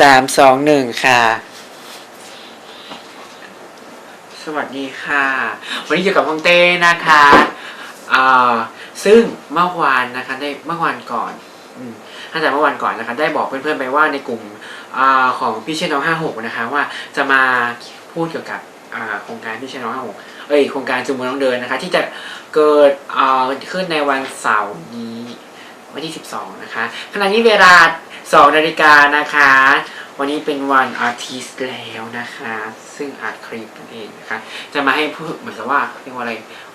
สามสองหนึ่งค่ะ สวัสดีค่ะ วันนี้อยู่กับฮงเต้นะคะอ่าซึ่งเมื่อวานนะคะได้เมื่อวานก่อนอืมตั้งแต่เมื่อวานก่อนนะคะ ได้บอกเพื่อนๆไปว่าในกลุ่มอาของพี่เชนน้องห้าหกนะคะ ว่าจะมาพูดเกี่ยวกับอ่าโครงการพี่เชนน้องห้าหกเอ้ยโครงการจูงมือน้องเดินนะคะ ที่จะเกิดอ่าขึ้นในวันเสาร์นี้ วันที่ 12 นะคะ ขณะนี้เวลา 2 นาฬิกานะคะ วันนี้เป็นวันอาทิตย์แล้วนะคะ ซึ่งอาร์ตคลิปนั่นเองนะคะ จะมาให้เพื่อเหมือนกับว่าเรียกว่าอะไร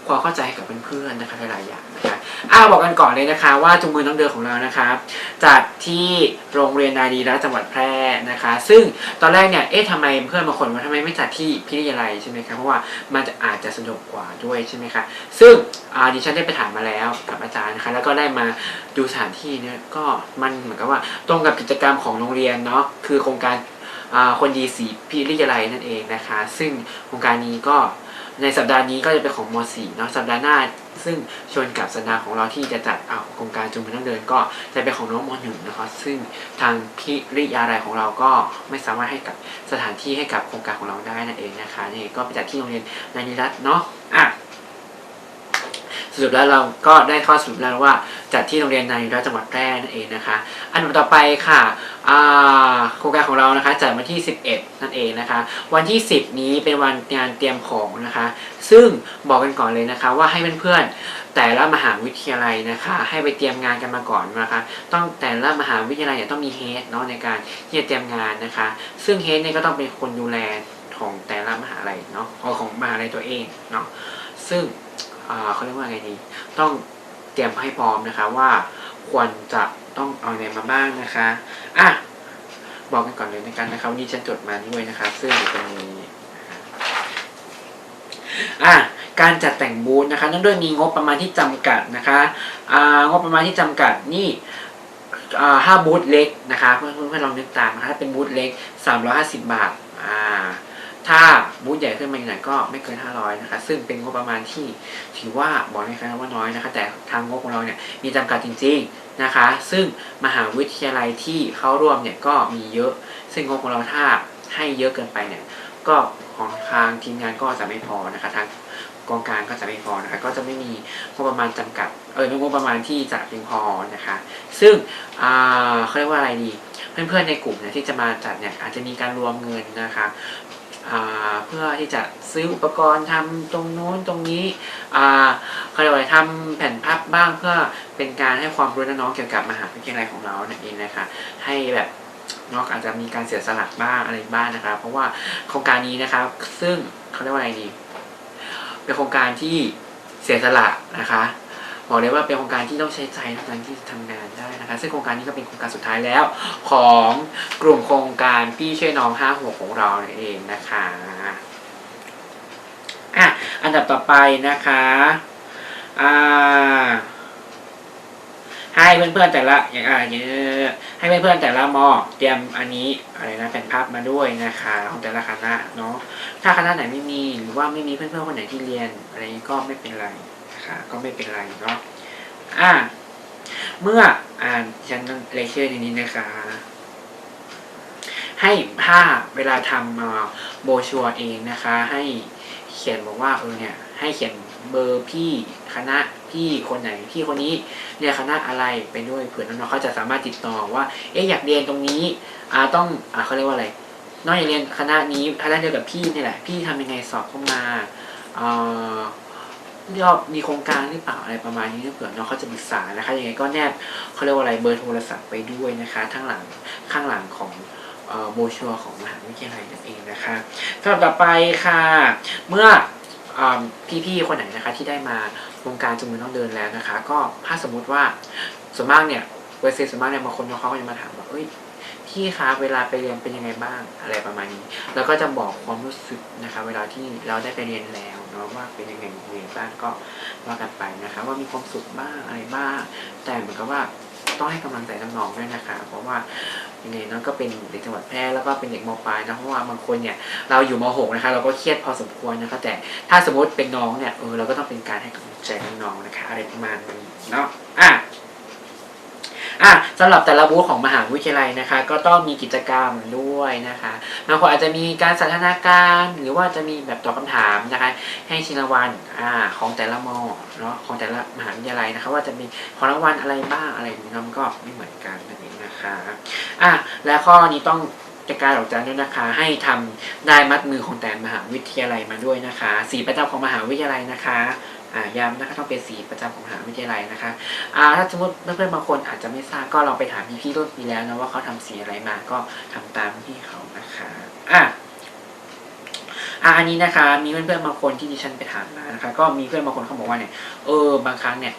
ความเข้าใจให้กับเพื่อนๆนะคะหลายๆอย่างนะคะอ้าวบอกกันก่อนเลยนะคะ ว่าจุงมือน้องเดินของเรานะคะจัดที่โรงเรียนนาดีรัฐจังหวัดแพร่ นะคะ ซึ่งตอนแรกเนี่ยเอ๊ะทำไมเพื่อนบางคนว่าทำไมไม่จัดที่พิทยาลัยใช่ไหมคะเพราะว่ามันจะอาจจะสะดวกกว่าด้วยใช่ไหมคะซึ่งดิฉันได้ไปถามมาแล้วกับอาจารย์นะคะ แล้วก็ได้มาดูสถานที่เนี่ยก็มันเหมือนกับว่าตรงกับกิจกรรมของโรงเรียนเนาะคือโครงการคนดีสีพิทยาลัยนั่นเองนะคะ ซึ่งโครงการนี้ก็ ในสัปดาห์นี้ก็จะเป็นของม .4 เนาะสัปดาห์หน้า ซึ่งชนกับสัปดาห์ของเราที่จะจัดเอาโครงการจุมพนักเดิน ก็จะเป็นของน้องม .1 นะครับซึ่งทางพิริยาลัยของเราก็ไม่สามารถให้กับสถานที่ให้กับโครงการของเราได้นั่นเองนะคะนี่ก็ไปจัดที่โรงเรียนนานิรัตน์เนาะอะสรุปแล้วเราก็ได้ข้อสรุปแล้วว่าจัดที่โรงเรียนนานิรัตจังหวัดแพร่นั่นเองนะคะ อันดับต่อไปค่ะอ่า โครงการของเรานะคะจัดวันที่ 11 นั่นเองนะคะ วันที่ 10 นี้เป็นวันงานเตรียมของนะคะ ซึ่งบอกกันก่อนเลยนะคะ ว่าให้เพื่อนๆแต่ละมหาวิทยาลัยนะคะ ให้ไปเตรียมงานกันมาก่อนนะคะ ต้องแต่ละมหาวิทยาลัยเนี่ยต้องมีเฮดเนาะในการที่จะเตรียมงานนะคะ ซึ่งเฮดเนี่ยก็ต้องเป็นคนดูแลของแต่ละมหาลัยเนาะของมหาลัยตัวเองเนาะซึ่งอ่าเขาเรียกว่าไงดีต้องเตรียมให้พร้อมนะคะว่าควรจะต้องเอาอะไรมาบ้างนะคะ อะ บอกกันก่อนเลยในกับนะคะวันนี้ฉันจดมาด้วยนะครับซึ่งอยู่ตรงนี้อะการจัดแต่งบูธนะคะเนื่องด้วยมีงบประมาณที่จำกัดนะคะอ่างบประมาณที่จำกัดนี่อ่าห้าบูธเล็กนะคะเพื่อนเพื่อนๆลองนึกตามนะคะถ้าเป็นบูธเล็ก 350 บาทอ่า ถ้าบูธใหญ่ขึ้นมาอีกหน่อยก็ไม่เกิน 500 นะคะ ซึ่งเป็นงบประมาณที่ถือว่าบอกเลยครับว่าน้อยนะคะ แต่ทางงบของเราเนี่ยมีจำกัดจริง ๆนะคะ ซึ่งมหาวิทยาลัยที่เข้าร่วมเนี่ยก็มีเยอะ ซึ่งงบของเราถ้าให้เยอะเกินไปเนี่ย ก็ของทางทีมงานก็จะไม่พอนะคะทางกองการก็จะไม่พอนะคะ ก็จะไม่มีงบประมาณจำกัด เอองบประมาณที่จะเพียงพอนะคะ ซึ่งเขาเรียกว่าอะไรดีเพื่อนๆในกลุ่มเนี่ยที่จะมาจัดเนี่ยอาจจะมีการรวมเงินนะคะ เพื่อที่จะซื้ออุปกรณ์ทำตรงโน้นตรงนี้เขาเรียกว่าทำแผ่นพับบ้างเพื่อเป็นการให้ความรู้น้องเกี่ยวกับมหาวิทยาลัยของเรานั่นเองนะคะให้แบบน้องอาจจะมีการเสียสละบ้างอะไรบ้างนะคะเพราะว่าโครงการนี้นะครับซึ่งเขาเรียกว่าอะไรดีเป็นโครงการที่เสียสละนะคะ บอกเลยว่าเป็นโครงการที่ต้องใช้ใจในการที่จะทำงานได้นะคะ ซึ่งโครงการนี้ก็เป็นโครงการสุดท้ายแล้ว ของกลุ่มโครงการพี่ช่วยน้องห้าหัวของเราเองนะคะอะอันดับต่อไปนะคะอ่าให้เพื่อนๆแต่ละอย่างอ่าอย่างให้เพื่อนๆแต่ละมอเตรียมอันนี้อะไรนะแผ่นภาพมาด้วยนะคะของแต่ละคณะเนาะถ้าคณะไหนไม่มีหรือว่าไม่มีเพื่อนๆคนไหนที่เรียนอะไรนี้ก็ไม่เป็นไร คะก็ไม่เป็นไรเนาะอะเมื่ออ่านฉันเลคเชอร์ในนี้นะคะ ให้ภาพเวลาทำโบชัวเองนะคะ ให้เขียนบอกว่าเออเนี่ย ให้เขียนเบอร์พี่คณะพี่คนไหนพี่คนนี้เนี่ยคณะอะไรไปด้วยเผื่อน้องๆเขาจะสามารถติดต่อว่า เอ๊ะอยากเรียนตรงนี้อ่าต้องอ่าเขาเรียกว่าอะไรน้องอยากเรียนคณะนี้คณะเดียวกับพี่นี่แหละ พี่ทำยังไงสอบเข้ามาอ่า ยอดมีโครงการหรือเปล่าอะไรประมาณนี้เผื่อน้องเขาจะปรึกษานะคะยังไงก็แนบเขาเรียกว่าอะไรเบอร์โทรศัพท์ไปด้วยนะคะข้งหลังข้างหลังของโบชัวของมหาวิทยาลัยนั่นเองนะคะสำหรับต่อไปค่ะ เมื่ออพี่ๆคนไหนนะคะที่ได้มาโครงการจุงมือต้องเดินแล้วนะคะ ก็ถ้าสมมุติว่าส่วนมากเนี่ยเวอร์เซส่วนมากเนี่ยบางคนเขาก็จะมาถามว่าเอ้ยพี่คะเวลาไปเรียนเป็นยังไงบ้างอะไรประมาณนี้ แล้วก็จะบอกความรู้สึกนะคะ เวลาที่เราได้ไปเรียนแล้ว เนาะว่าเป็นยังไงยังไงบ้างก็ว่ากันไปนะคะ ว่ามีความสุขบ้างอะไรบ้างแต่เหมือนกับว่าต้องให้กำลังใจน้องๆด้วยนะคะ เพราะว่ายังไงเน้องก็เป็นเด็กจังหวัดแพร่แล้วก็เป็นเด็กมปลายนะเพราะว่าบางคนเนี่ยเราอยู่มหกนะคะ เราก็เครียดพอสมควรนะคะ แต่ถ้าสมมติเป็นน้องเนี่ยเออเราก็ต้องเป็นการให้กำลังใจน้องๆนะคะ อะไรประมาณนี้เนาะอะ อะสำหรับแต่ละบูธของมหาวิทยาลัยนะคะ ก็ต้องมีกิจกรรมด้วยนะคะบางคนอาจจะมีการสันทนาการหรือว่าจะมีแบบตอบคำถามนะคะ ให้ชิงรางวัลอ่าของแต่ละมอเนาะของแต่ละมหาวิทยาลัยนะคะ ว่าจะมีของรางวัลอะไรบ้างอะไรอย่างนี้นาะมันก็ไม่เหมือนกันนั่นเองนะคะอะและข้อนี้ต้องจัดการออกจานด้วยนะคะให้ทำได้มัดมือของแต่มหาวิทยาลัยมาด้วยนะคะ สีประจำของมหาวิทยาลัยนะคะ ย้ำนะคะต้องเป็นสีประจำของมหาวิทยาลัยนะคะอ่าถ้าสมมติเพื่อนๆบางคนอาจจะไม่ทราบก็ลองไปถามพี่ๆรุ่นปีแล้วนะว่าเขาทำสีอะไรมาก็ทำตามพี่เขานะคะอะอะอันนี้นะคะ มีเพื่อนๆบางคนที่ดิฉันไปถามมานะคะ ก็มีเพื่อนบางคนเขาบอกว่าเนี่ยเออบางครั้งเนี่ย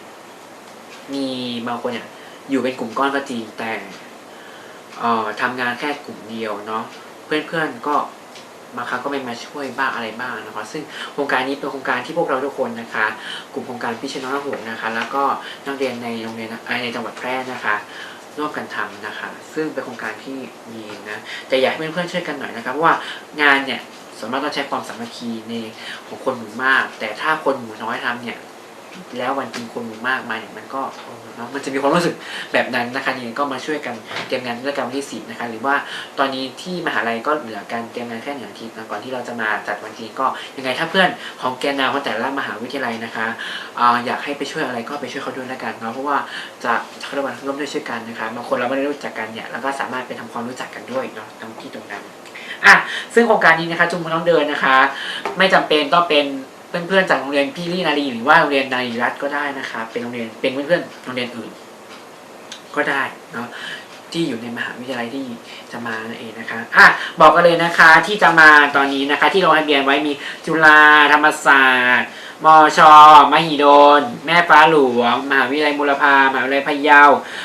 มีบางคนเนี่ย อยู่เป็นกลุ่มก้อนก็จริงแต่เอ่อทำงานแค่กลุ่มเดียวเนาะเพื่อนๆก็ บางครั้งก็ไม่มาช่วยบ้างอะไรบ้างนะคะซึ่งโครงการนี้เป็นโครงการที่พวกเราทุกคนนะคะ กลุ่มโครงการพิชน้องหงนะคะ แล้วก็นักเรียนในโรงเรียนในจังหวัดแพร่นะคะร่วมกันทำนะคะ ซึ่งเป็นโครงการที่มีนะแต่อยากให้เพื่อนๆช่วยกันหน่อยนะครับว่างานเนี่ยส่วนมากต้องใช้ความสามัคคีในของคนหมู่มาก แต่ถ้าคนหมู่น้อยทำเนี่ย แล้ววันจริงคนหมู่มากมาเนี่ยมันก็เนาะมันจะมีความรู้สึกแบบนั้นนะคะยังไงก็มาช่วยกันเตรียมงานด้วยกันวันที่สิบนะคะ หรือว่าตอนนี้ที่มหาลัยก็เหลือการเตรียมงานแค่หนึ่งอาทิตย์นะก่อนที่เราจะมาจัดวันจริงก็ยังไงถ้าเพื่อนของแกนนำของแต่ละมหาวิทยาลัยนะคะอ่าอยากให้ไปช่วยอะไรก็ไปช่วยเขาด้วยล้วกันเนาะเพราะว่าจะเขาเรียกว่าร่วมด้วยช่วยกันนะคะบางคนเราไม่ได้รู้จักกันเนี่ยเราก็สามารถไปทำความรู้จักกันด้วยเนาะตรงที่ตรงนั้นอะซึ่งโครงการนี้นะคะจุงมือน้องเดินนะคะ ไม่จำเป็นต้องเป็น เพื่อนๆจากโรงเรียนพี่ลี่นารีหรือว่าโรงเรียนนารีรัตก็ได้นะคะเป็นโรงเรียนเป็นเพื่อนๆโรงเรียนอื่น ก็ได้เนาะที่อยู่ในมหาวิทยาลัยที่จะมาเองนะคะอะบอกกันเลยนะคะที่จะมาตอนนี้นะคะ ที่ลงทะเบียนไว้มีจุฬาธรรมศาสตร์ มช มหิดล แม่ฟ้าหลวง มหาวิทยาลัยบุรพา มหาวิทยาลัยพะเยา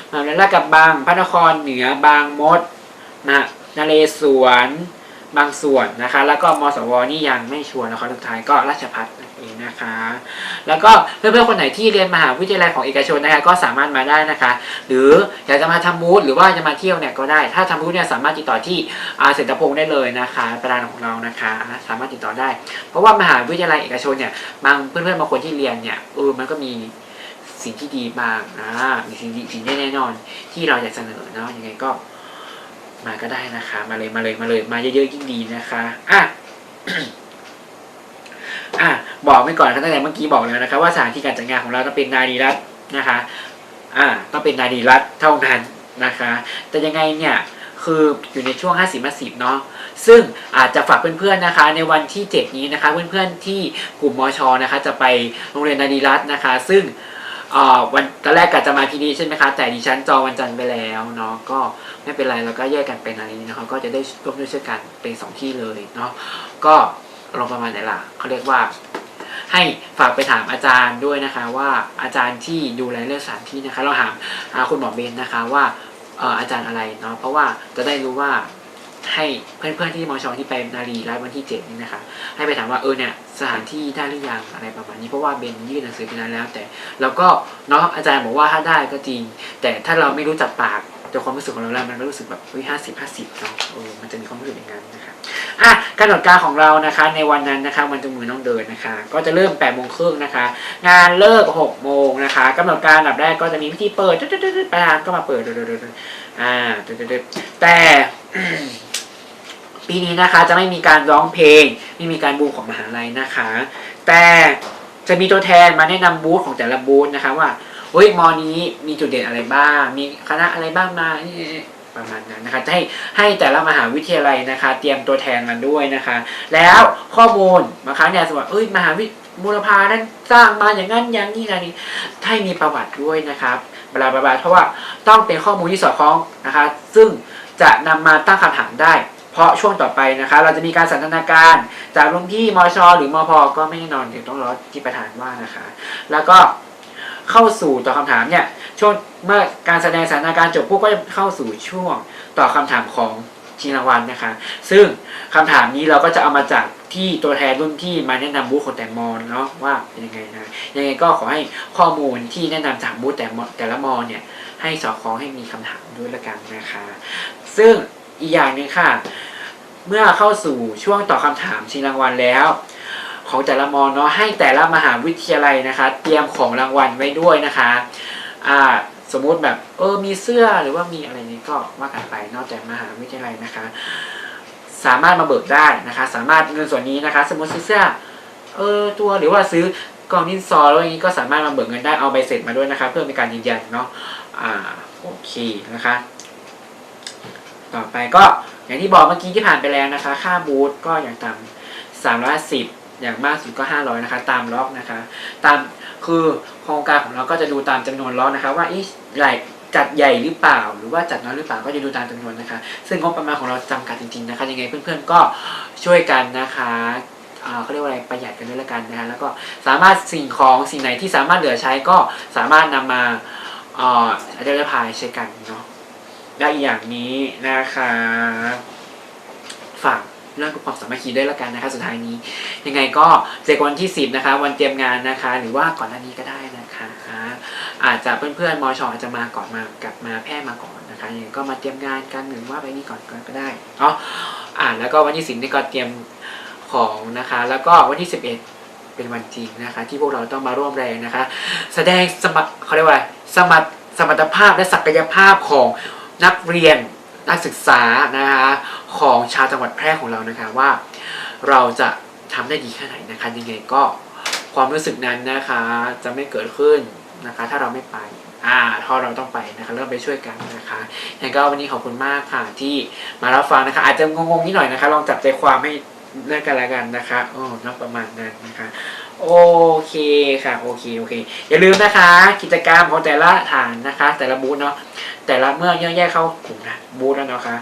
มหาวิทยาลัยลาดกระบัง พระนครเหนือ บางมดมหานเรศวร บางส่วนนะคะ แล้วก็มสวนี่ยังไม่ชัวร์นะคะสุดท้ายก็ราชพัฒน์ เองนะคะ แล้วก็เพื่อนๆคนไหนที่เรียนมหาวิทยาลัยของเอกชนนะคะก็สามารถมาได้นะคะ หรืออยากจะมาทำมูดหรือว่าจะมาเที่ยวเนี่ยก็ได้ ถ้าทำมูดเนี่ยสามารถติดต่อที่อาเศรษฐพงศ์ได้เลยนะคะประธานของเรานะคะ สามารถติดต่อได้ เพราะว่ามหาวิทยาลัยเอกชนเนี่ยบางเพื่อนๆบางคนที่เรียนเนี่ยเออมันก็มีสิ่งที่ดีบางอ่ามีสิ่งดีสิ่งแน่นอนที่เราอยากเสนอเนาะยังไงก็มาก็ได้นะคะ มาเลยมาเลยมาเลย มาเยอะๆยิ่งดีนะคะ อะ บอกไว้ก่อนครับตั้งแต่เมื่อกี้บอกแล้วนะคะว่าสถานที่การจัดงานของเราต้องเป็นนาดีรัตน์นะคะ อ่าต้องเป็นนาดีรัตน์เท่านั้นนะคะ แต่ยังไงเนี่ยคืออยู่ในช่วง 50 50 เนาะ ซึ่งอาจจะฝากเพื่อนๆนะคะ ในวันที่ 7 นี้นะคะ เพื่อนๆที่กลุ่มมชนะคะจะไปโรงเรียนนาดีรัตน์นะคะ ซึ่งวันตอนแรกกะจะมาที่นี่ใช่ไหมคะ แต่ดิฉันจองวันจันทร์ไปแล้วเนาะก็ไม่เป็นไรเราก็แยกกันเป็นอะไรนี้นะคะก็จะได้ร่วมด้วยช่วยกันเป็นสองที่เลยเนาะก็ลงประมาณไหนล่ะเขาเรียกว่า ให้ฝากไปถามอาจารย์ด้วยนะคะ ว่าอาจารย์ที่ดูแลเรื่องสถานที่นะคะ เราถามคุณหมอเบนนะคะว่าอาจารย์อะไรเนาะเพราะว่าจะได้รู้ว่าให้เพื่อนๆที่มอชอที่ไปนารีไลฟ์วันที่เจ็ดนี้นะคะ ให้ไปถามว่าเออเนี่ยสถานที่ได้หรือยังอะไรประมาณนี้เพราะว่าเบนยื่นหนังสือไปนานแล้ว แต่เราก็เนาะอาจารย์บอกว่าถ้าได้ก็จริง แต่ถ้าเราไม่รู้จักปากแต่ความรู้สึกของเราแล้วมันก็รู้สึกแบบเฮ้ยห้าสิบห้าสิบเนาะเออมันจะมีความรู้สึกอย่างนั้นนะคะ อะกำหนดการของเรานะคะ ในวันนั้นนะคะวันจุงมือน้องเดินนะคะ ก็จะเริ่ม8ปดโมงครึ่งนะคะ งานเลิก6กโมงนะคะกำหนดการอันดับแรกก็จะมีพิธีเปิดตึ๊ดประธานก็มาเปิดตึ๊ดอ่าตึ๊ดแต่ปีนี้นะคะจะไม่มีการร้องเพลงไม่มีการบูของมหาลัยนะคะ แต่จะมีตัวแทนมาแนะนำบูธของแต่ละบูธนะคะว่าเฮ้ยมอนี้มีจุดเด่นอะไรบ้าง มีคณะอะไรบ้างมา ประมาณนั้นนะคะจะให้ให้แต่ละมหาวิทยาลัยนะคะ เตรียมตัวแทนมาด้วยนะคะ แล้วข้อมูลบางครั้งเนี่ยสมมติว่าเอ้ยมหาวิบูรพานั้นสร้างมาอย่างนั้นอย่างนี้อย่างนี้ให้มีประวัติด้วยนะครับบลาบลาเพราะว่าต้องเป็นข้อมูลที่สอดคล้องนะคะ ซึ่งจะนำมาตั้งคำถามได้ เพราะช่วงต่อไปนะคะ เราจะมีการสันทนาการ จากรุ่นพี่มอชหรือมอพก็ไม่แน่นอนเดี๋ยวต้องรอที่ประธานว่านะคะ แล้วก็ เข้าสู่ตอบคำถามเนี่ยช่วงเมื่อการแสดงสันทนการณ์จบปุ๊บก็จะเข้าสู่ช่วงตอบคำถามของชิงรางวัลนะคะ ซึ่งคำถามนี้เราก็จะเอามาจากที่ตัวแทนรุ่นที่มาแนะนำบูธของแต่มอเนาะว่าเป็นยังไงนะยังไงก็ขอให้ข้อมูลที่แนะนำจากบูธแต่แต่ละมอเนี่ยให้สอดคล้องให้มีคำถามด้วยละกันนะคะ ซึ่งอีกอย่างหนึงค่ะ เมื่อเข้าสู่ช่วงตอบคำถามชิงรางวัลแล้ว ของแต่ละมอเนาะให้แต่ละมหาวิทยาลัยนะคะ เตรียมของรางวัลไว้ด้วยนะคะอ่าสมมุติแบบเออมีเสื้อหรือว่ามีอะไรนี้ก็ว่ากันไปนอกจากมหาวิทยาลัยนะคะ สามารถมาเบิกได้นะคะ สามารถเงินส่วนนี้นะคะ สมมติซื้อเสื้อเออตัวหรือว่าซื้อกล่องดินสอแล้วอย่างนี้ก็สามารถมาเบิกเงินได้เอาใบเสร็จมาด้วยนะคะ เพื่อเป็นการยืนยันเนาะอ่าโอเคนะคะ ต่อไปก็อย่างที่บอกเมื่อกี้ที่ผ่านไปแล้วนะคะ ค่าบูธก็อย่างต่ำสามร้อยสิบ อย่างมากสุดก็ห้าร้อยนะคะ ตามล็อกนะคะ ตามคือโครงการของเราก็จะดูตามจำนวนล็อกนะคะ ว่าอีใหญ่จัดใหญ่หรือเปล่า หรือว่าจัดน้อยหรือเปล่าก็จะดูตามจำนวนนะคะ ซึ่งงบประมาณของเราจำกัดจริงๆนะคะ ยังไงเพื่อนๆก็ช่วยกันนะคะอ่าเขาเรียกว่าอะไรประหยัดกันด้วยละกันนะคะแล้วก็สามารถสิ่งของสิ่งไหนที่สามารถเหลือใช้ก็สามารถนำมาเอ่ออาจจะพายใช้กันเนาะได้อีกอย่างนี้นะคะฝาก เรื่องความสามัคคีด้วยละกันนะคะสุดท้ายนี้ ยังไงก็เจอกันวันที่ 10 นะคะ วันเตรียมงานนะคะ หรือว่าก่อนหน้านี้ก็ได้นะคะ อาจจะเพื่อนๆมอชอาจจะมาก่อนมากลับมาแพร่มาก่อนนะคะยังไงก็มาเตรียมงานกันหรือว่าไปนี่ก่อนก็ได้เนาะอ่าแล้วก็วันที่10นี่ก็เตรียมของนะคะ แล้วก็วันที่11เป็นวันจริงนะคะ ที่พวกเราต้องมาร่วมแรงนะคะ แสดงสมรรเขาเรียกว่าสมรรสมรรถภาพและศักยภาพของนักเรียนนักศึกษานะคะ ของชาวจังหวัดแพร่ของเรานะคะว่า เราจะทำได้ดีแค่ไหนนะคะยังไงก็ความรู้สึกนั้นนะคะจะไม่เกิดขึ้นนะคะ ถ้าเราไม่ไปอ่าถ้าเราต้องไปนะคะเริ่มไปช่วยกันนะคะยังไงก็วันนี้ขอบคุณมากค่ะที่มารับฟังนะคะ อาจจะงงๆนิดหน่อยนะคะ ลองจับใจความให้นั่นกันละกันนะคะโอ้นับประมาณนั้นนะคะ โอเคค่ะโอเคโอเค อย่าลืมนะคะ กิจกรรมของแต่ละฐานนะคะ แต่ละบูธเนาะแต่ละเมื่อแยกเข้ากลุ่มนะบูธแล้วเนาะคะ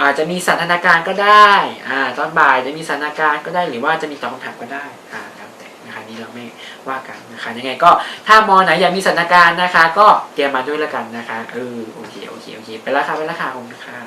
อาจจะมีสันทนาการก็ได้อ่าตอนบ่ายจะมีสันทนาการก็ได้หรือว่าจะมีตอบคำถามก็ได้อ่าแล้วแต่นะคะนี้เราไม่ว่ากันนะคะยังไงก็ถ้ามอไหนอยากมีสันทนาการนะคะ ก็เตรียมมาด้วยละกันนะคะเออโอเคโอเคโอเคไปละค่ะไปละค่ะผมนะคะ